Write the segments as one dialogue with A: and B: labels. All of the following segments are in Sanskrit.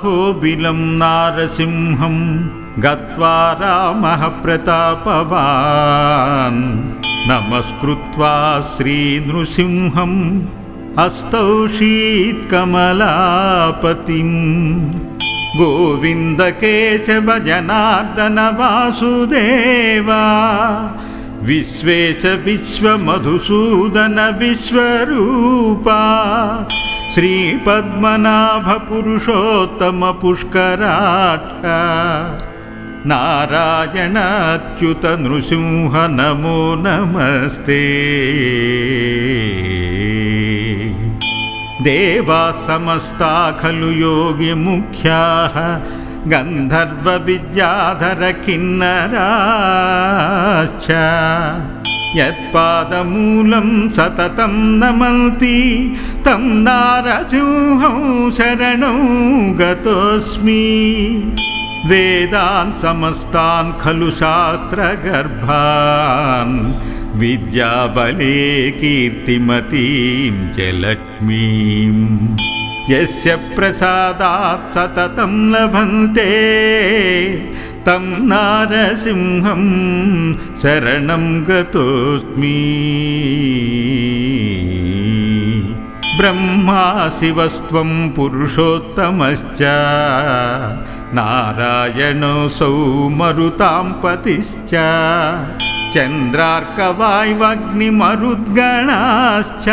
A: अहोबिलं नारसिंहं गत्वा रामः प्रतापवान्। नमस्कृत्वा श्रीनृसिंहम् अस्तौषीत्कमलापतिम् गोविन्दकेशवजनार्दनवासुदेवा विश्वेश विश्वमधुसूदन श्रीपद्मनाभपुरुषोत्तमपुष्कराट् नारायणाच्युत नृसिंह नमो नमस्ते। देवा समस्ता खलु योगिमुख्याः गन्धर्वविद्याधरकिन्नराश्च यत्पादमूलं सततं नमन्ति तं नारसिंहं शरणौ गतोऽस्मि। वेदान् समस्तान् खलु शास्त्रगर्भान् विद्याबले कीर्तिमतीं च लक्ष्मीम् यस्य प्रसादात् सततं लभन्ते तं नारसिंहं शरणं गतोऽस्मि। ब्रह्मा शिवस्त्वं पुरुषोत्तमश्च नारायणोऽसौ मरुतां पतिश्च चन्द्रार्कवायुवग्निमरुद्गणाश्च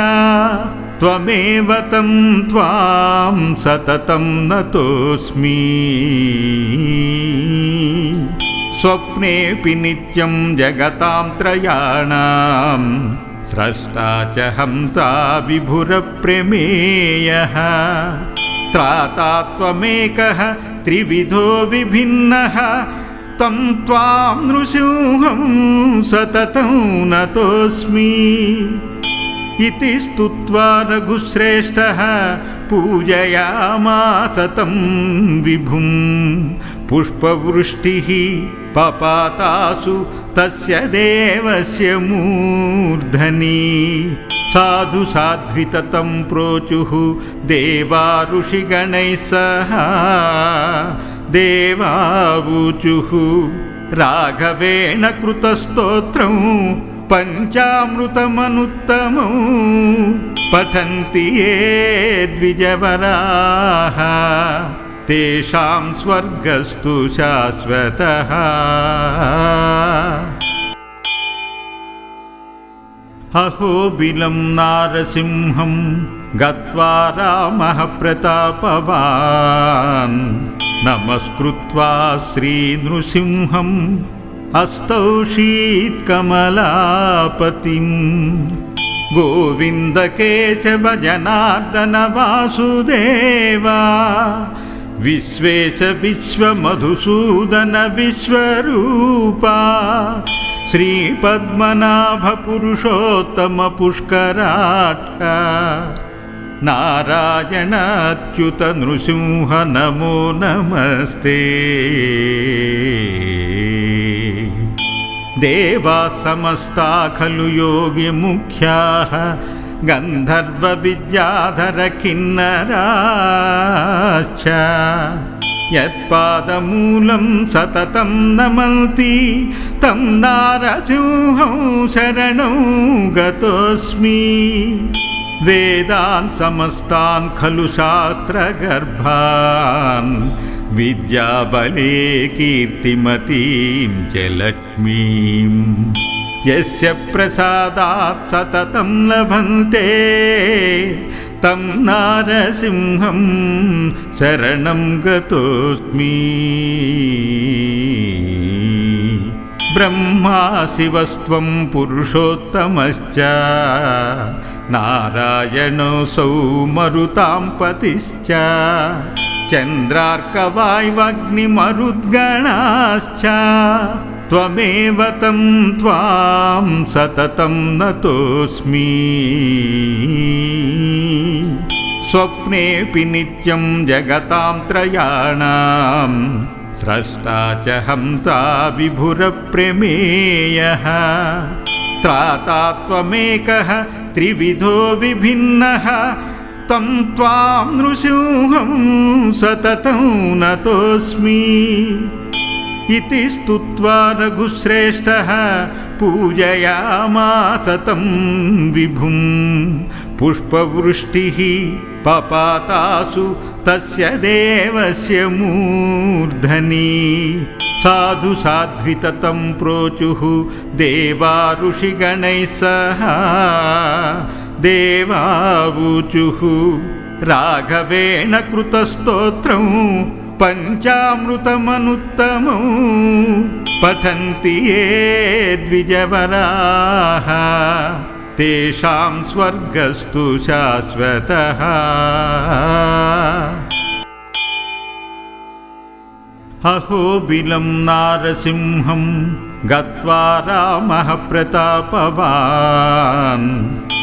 A: त्वमेव तं त्वां सततं नतोऽस्मि। स्वप्नेऽपि नित्यं जगतां त्रयाणां स्रष्टा च हन्ता विभुरप्रमेयः। त्राता त्वमेकः त्रिविधो विभिन्नः तं त्वां नृसिंहं सततं नतोऽस्मि इति स्तुत्वा रघुश्रेष्ठः पूजयामास तं विभुं पुष्पवृष्टिः पपातासु तस्य देवस्य मूर्धनि। साधु साध्विततं प्रोचुः देवा ऋषिगणैः सह। देवावूचुः राघवेण कृतस्तोत्रं पञ्चामृतमनुत्तमौ पठन्ति ये द्विजवराः तेषां स्वर्गस्तु शाश्वतः अहोबिलं नारसिंहं गत्वा रामः प्रतापवान् नमस्कृत्वा श्रीनृसिंहम् अस्तौषीत्कमलापतिम् गोविन्दकेशवजनार्दनवासुदेवा विश्वेश विश्वमधुसूदन विश्वरूपा श्रीपद्मनाभपुरुषोत्तमपुष्कराट् नारायणाच्युत नृसिंह नमो नमस्ते देवा समस्ता खलु योगिमुख्याः गन्धर्वविद्याधरकिन्नराश्च यत्पादमूलं सततं नमन्ति तं नारसिंहं शरणौ गतोऽस्मि। वेदान् समस्तान् खलु शास्त्रगर्भान् विद्याबले कीर्तिमतीं च लक्ष्मीम् यस्य प्रसादात् सततं लभन्ते तं नारसिंहं शरणं गतोऽस्मि। ब्रह्मा शिवस्त्वं पुरुषोत्तमश्च नारायणोऽसौ मरुतां पतिश्च चन्द्रार्कवायुवग्निमरुद्गणाश्च त्वमेव तं त्वां सततं नतोऽस्मि। स्वप्नेऽपि नित्यं जगतां त्रयाणां स्रष्टा च हन्ता विभुरप्रमेयः। त्राता त्वमेकः त्रिविधो विभिन्नः तं त्वां नृसिंहं सततं नतोऽस्मि। इति स्तुत्वा रघुश्रेष्ठः पूजयामास तं विभुं। पुष्पवृष्टिः पपातासु तस्य देवस्य मूर्धनि। साधु साध्विततं प्रोचुः देवा ऋषिगणैः सह देवावूचुः राघवेण कृतस्तोत्रं पञ्चामृतमनुत्तमौ पठन्ति ये द्विजवराः तेषां स्वर्गस्तु शाश्वतः अहोबिलं नारसिंहं गत्वा रामः प्रतापवान्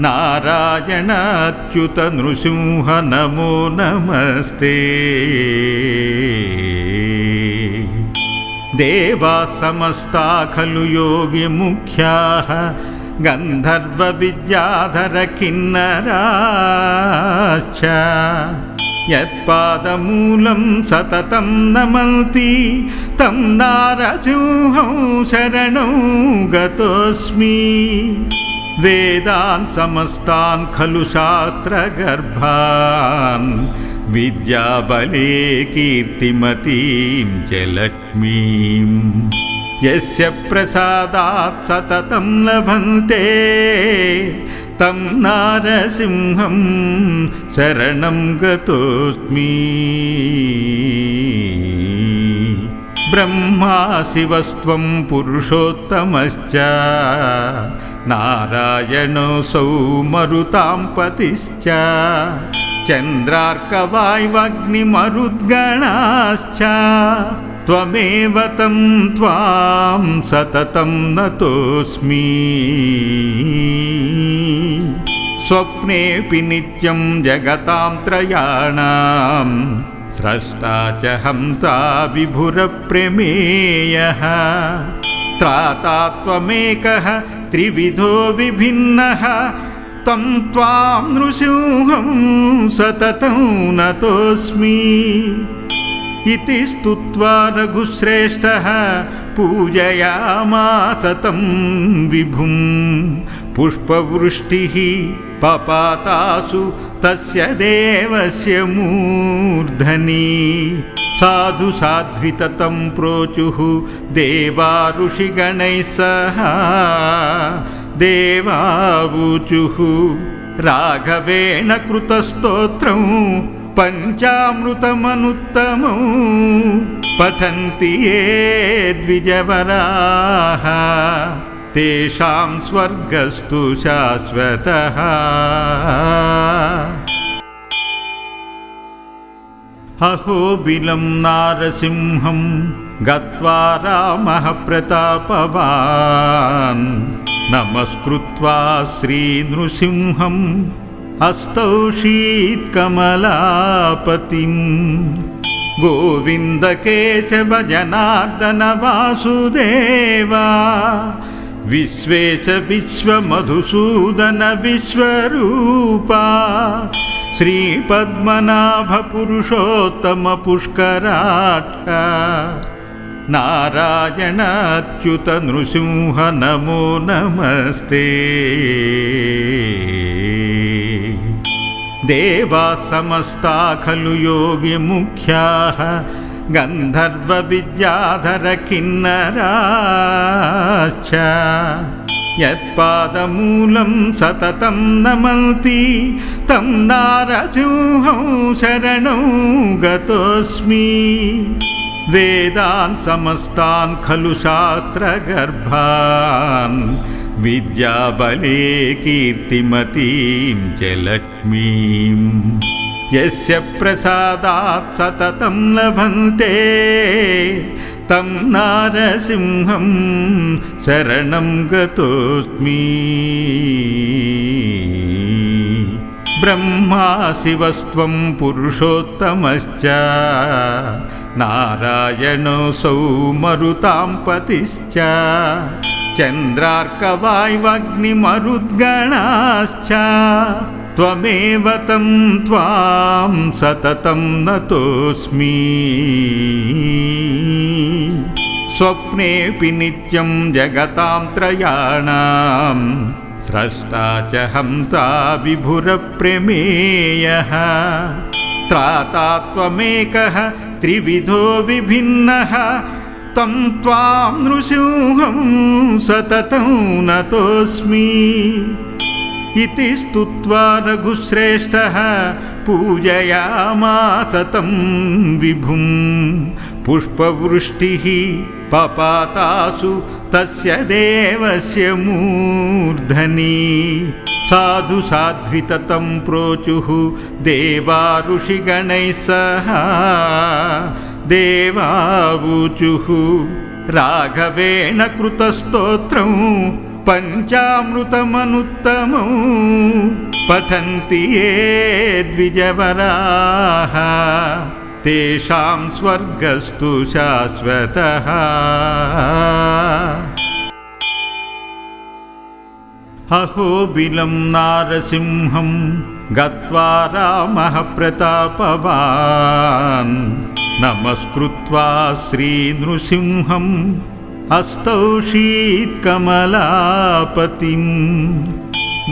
A: विश्वमधुसूदन विश्वरूपा श्रीपद्मनाभपुरुषोत्तमपुष्कराट् नारायणाच्युत नृसिंह नमो नमस्ते देवा समस्ता खलु योगिमुख्याः गन्धर्वविद्याधरकिन्नराश्च यत्पादमूलं सततं नमन्ति तं नारसिंहं शरणौ गतोऽस्मि वेदान् समस्तान् खलु शास्त्रगर्भान् विद्याबले कीर्तिमतीं च लक्ष्मीम् यस्य प्रसादात् सततं लभन्ते तं नारसिंहं शरणं गतोऽस्मि। ब्रह्मा शिवस्त्वं पुरुषोत्तमश्च नारायणोऽसौ मरुतां पतिश्च चन्द्रार्कवायुवग्निमरुद्गणाश्च त्वमेव तं त्वां सततं नतोऽस्मि। स्वप्नेऽपि नित्यं जगतां त्रयाणां स्रष्टा च हन्ता विभुरप्रमेयः त्राता त्वमेकः त्रिविधो विभिन्नः तं त्वां नृसिंहं सततं नतोऽस्मि। इति स्तुत्वा रघुश्रेष्ठः पूजयामास तं विभुं। पुष्पवृष्टिः पपातासु तस्य देवस्य मूर्धनि। साधु साध्विततं प्रोचुः देवा ऋषिगणैः सह देवावूचुः। राघवेण कृतस्तोत्रं पञ्चामृतमनुत्तमौ पठन्ति ये द्विजवराः तेषां स्वर्गस्तु शाश्वतः। अहोबिलं नारसिंहं गत्वा रामः प्रतापवान् नमस्कृत्वा श्रीनृसिंहम् शीत्कमलापतिम्। गोविन्दकेशवजनार्दनवासुदेवा विश्वेश विश्वमधुसूदन विश्वरूपा। श्रीपद्मनाभपुरुषोत्तमपुष्कराट् नारायणाच्युत नृसिंह नमो नमस्ते। देवा समस्ता खलु योगिमुख्याः गन्धर्वविद्याधरकिन्नराश्च यत्पादमूलं सततं नमन्ति तं नारसिंहं शरणौ गतोऽस्मि। वेदान् समस्तान् खलु शास्त्रगर्भान् विद्याबले कीर्तिमतीं च लक्ष्मीम् यस्य प्रसादात् सततं लभन्ते तं नारसिंहं शरणं गतोऽस्मि। ब्रह्मा शिवस्त्वं पुरुषोत्तमश्च नारायणोऽसौ मरुतां पतिश्च चन्द्रार्कवायुवग्निमरुद्गणाश्च त्वमेव तं त्वां सततं नतोऽस्मि। स्वप्नेऽपि नित्यं जगतां त्रयाणां स्रष्टा च हन्ता विभुरप्रमेयः। त्राता त्वमेकः त्रिविधो विभिन्नः तं त्वां नृसिंहं सततं नतोऽस्मि इति स्तुत्वा रघुश्रेष्ठः पूजयामास तं विभुं पुष्पवृष्टिः पपातासु तस्य देवस्य मूर्धनि। साधु साध्विततं प्रोचुः देवा ऋषिगणैः सह देवावूचुः। राघवेण कृतस्तोत्रं पञ्चामृतमनुत्तमौ पठन्ति ये द्विजवराः। तेषां स्वर्गस्तु शाश्वतः। अहोबिलं नारसिंहं गत्वा रामः प्रतापवान् नमस्कृत्वा श्रीनृसिंहम् अस्तौषीत्कमलापतिम्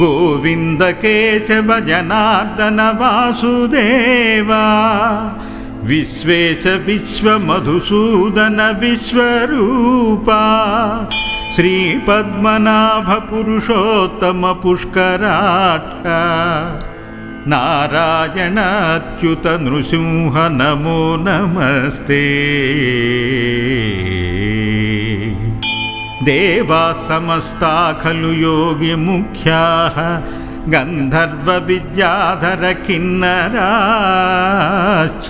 A: गोविन्दकेशवजनार्दनवासुदेवा विश्वेश विश्वमधुसूदन विश्वरूपा श्रीपद्मनाभपुरुषोत्तमपुष्कराट् नारायणाच्युत नृसिंह नमो नमस्ते देवा समस्ता खलु योगिमुख्याः गन्धर्वविद्याधरकिन्नराश्च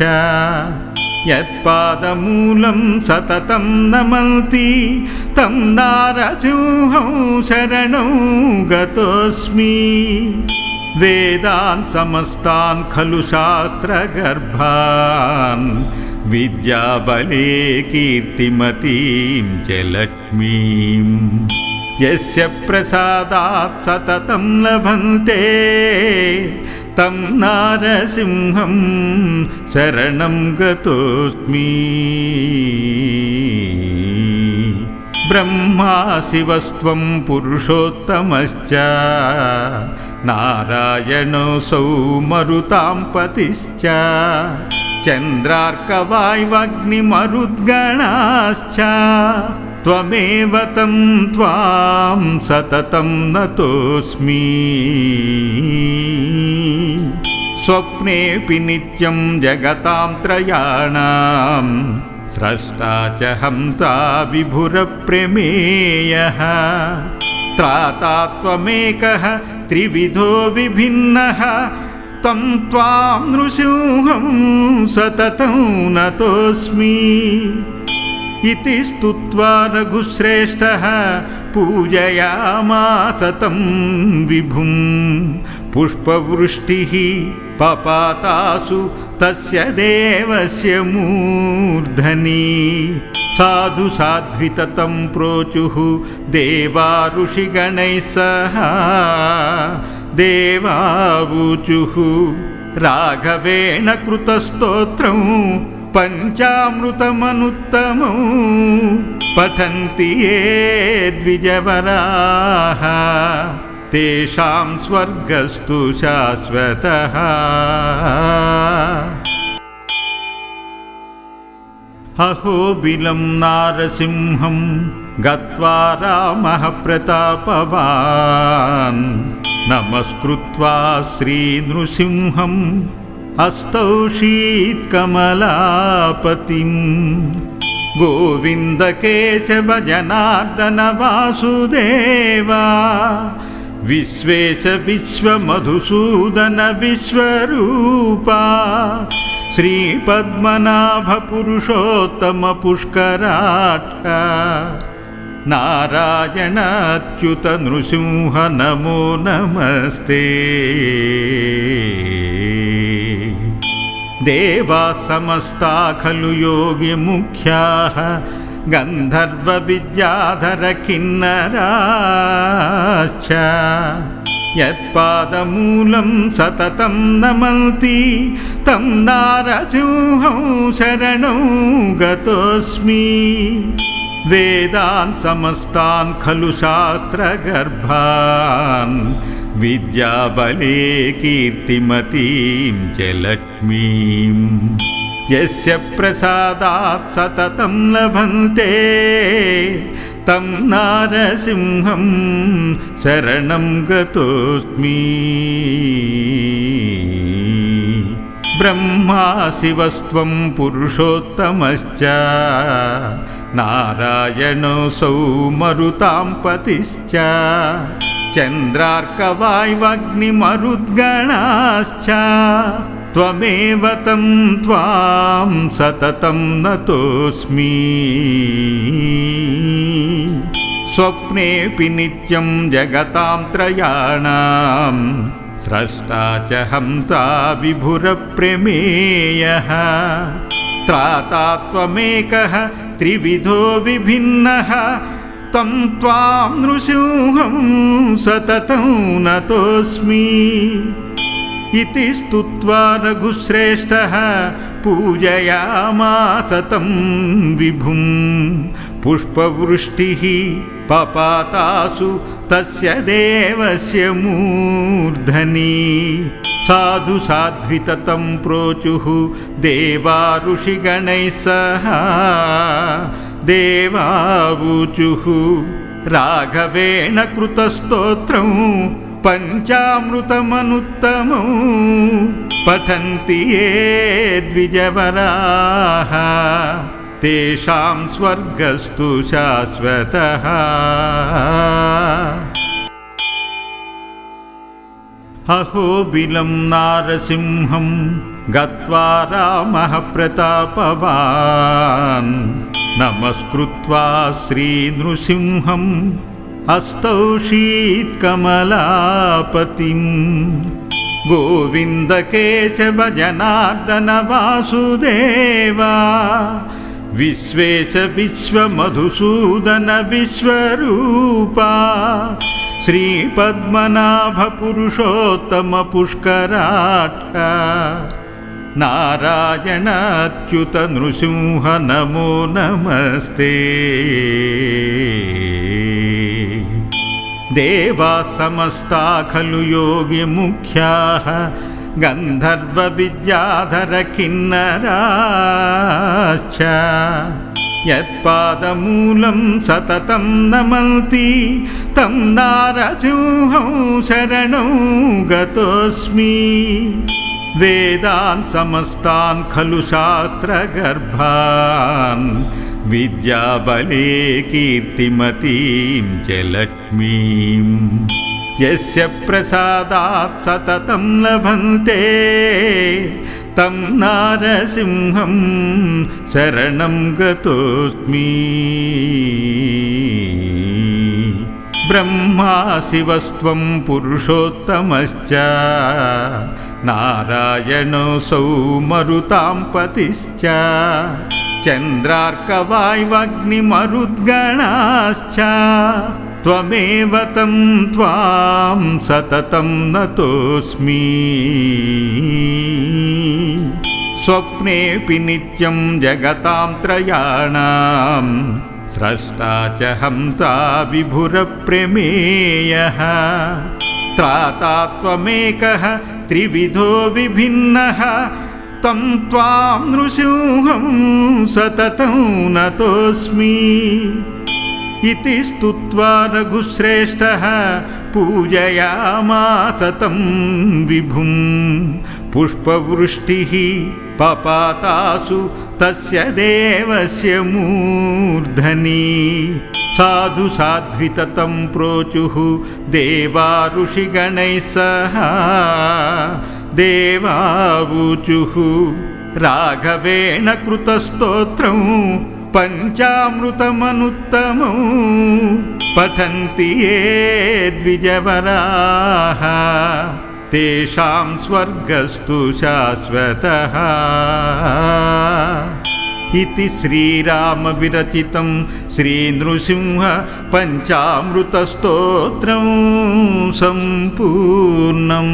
A: यत्पादमूलं सततं नमन्ति तं नारसिंहं शरणौ गतोऽस्मि वेदान् समस्तान् खलु शास्त्रगर्भान् विद्याबले कीर्तिमतीं च लक्ष्मीम् यस्य प्रसादात् सततं लभन्ते तं नारसिंहं शरणं गतोऽस्मि। ब्रह्मा शिवस्त्वं पुरुषोत्तमश्च नारायणोऽसौ मरुतां पतिश्च चन्द्रार्कवायुवग्निमरुद्गणाश्च त्वमेव तं त्वां सततं नतोऽस्मि। स्वप्नेऽपि नित्यं जगतां त्रयाणां स्रष्टा च हन्ता विभुरप्रमेयः। त्राता त्वमेकः त्रिविधो विभिन्नः तं त्वां नृसिंहं सततं नतोऽस्मि। इति स्तुत्वा रघुश्रेष्ठः पूजयामास तं विभुं। पुष्पवृष्टिः पपातासु तस्य देवस्य मूर्धनि। साधु साध्विततं प्रोचुः देवा ऋषिगणैः सह देवावूचुः राघवेण कृतस्तोत्रं पञ्चामृतमनुत्तमौ पठन्ति ये द्विजवराः तेषां स्वर्गस्तु शाश्वतः। अहोबिलं नारसिंहं गत्वा रामः प्रतापवान् नमस्कृत्वा श्रीनृसिंहम् अस्तौषीत्कमलापतिम् गोविन्दकेशवजनार्दनवासुदेवा विश्वेश विश्वमधुसूदन विश्वरूपा श्रीपद्मनाभपुरुषोत्तमपुष्कराट् नारायणाच्युत नृसिंह नमो नमस्ते देवा समस्ता खलु योगिमुख्याः गन्धर्वविद्याधरकिन्नराश्च यत्पादमूलं सततं नमन्ति तं नारसिंहं शरणौ गतोऽस्मि वेदान् समस्तान् खलु शास्त्रगर्भान् विद्याबले कीर्तिमतीं च लक्ष्मीम् यस्य प्रसादात् सततं लभन्ते तं नारसिंहं शरणं गतोऽस्मि। ब्रह्मा शिवस्त्वं पुरुषोत्तमश्च नारायणोऽसौ मरुतां पतिश्च चन्द्रार्कवायुवग्निमरुद्गणाश्च त्वमेव तं त्वां सततं नतोऽस्मि। स्वप्नेऽपि नित्यं जगतां त्रयाणां स्रष्टा च हन्ता विभुरप्रमेयः त्राता त्वमेकः त्रिविधो विभिन्नः। तं त्वां नृसिंहं सततं नतोऽस्मि। इति स्तुत्वा रघुश्रेष्ठः पूजयामास तं विभुं। पुष्पवृष्टिः पपातासु तस्य देवस्य मूर्धनि साधु साध्विततं प्रोचुः। देवा ऋषिगणैः सह देवावूचुः राघवेण कृतस्तोत्रं पञ्चामृतमनुत्तमौ। पठन्ति ये द्विजवराः। तेषां स्वर्गस्तु शाश्वतः अहोबिलं नारसिंहं गत्वा रामः प्रतापवान् नमस्कृत्वा श्रीनृसिंहम् अस्तौषीत्कमलापतिं गोविन्दकेशवजनार्दनवासुदेवा विश्वेश विश्वमधुसूदन विश्वरूपा श्रीपद्मनाभपुरुषोत्तमपुष्कराट् नारायणाच्युत नृसिंह नमो नमस्ते। देवा समस्ता खलु योगिमुख्याः गन्धर्वविद्याधरकिन्नराश्च यत्पादमूलं सततं नमन्ति तं नारसिंहं शरणौ गतोऽस्मि वेदान् समस्तान् खलु शास्त्रगर्भान् विद्याबले कीर्तिमतीं च लक्ष्मीम् यस्य प्रसादात् सततं लभन्ते तं नारसिंहं शरणं गतोऽस्मि। ब्रह्मा शिवस्त्वं पुरुषोत्तमश्च। नारायणोऽसौ मरुतां पतिश्च चन्द्रार्कवायुवग्निमरुद्गणाश्च त्वमेव तं त्वां सततं नतोऽस्मि। स्वप्नेऽपि नित्यं जगतां त्रयाणां स्रष्टा च हन्ता विभुरप्रमेयः। त्राता त्वमेकः त्रिविधो विभिन्नः तं त्वां नृसिंहं सततं नतोऽस्मि इति स्तुत्वा रघुश्रेष्ठः पूजयामास तं विभुं पुष्पवृष्टिः पपातासु तस्य देवस्य मूर्धनि। साधु साध्विततं प्रोचुः देवा ऋषिगणैः सह। देवावूचुः राघवेण कृतस्तोत्रं पञ्चामृतमनुत्तमौ पठन्ति ये द्विजवराः तेषां स्वर्गस्तु शाश्वतः इति श्रीरामविरचितं श्रीनृसिंह पञ्चामृतस्तोत्रं सम्पूर्णम्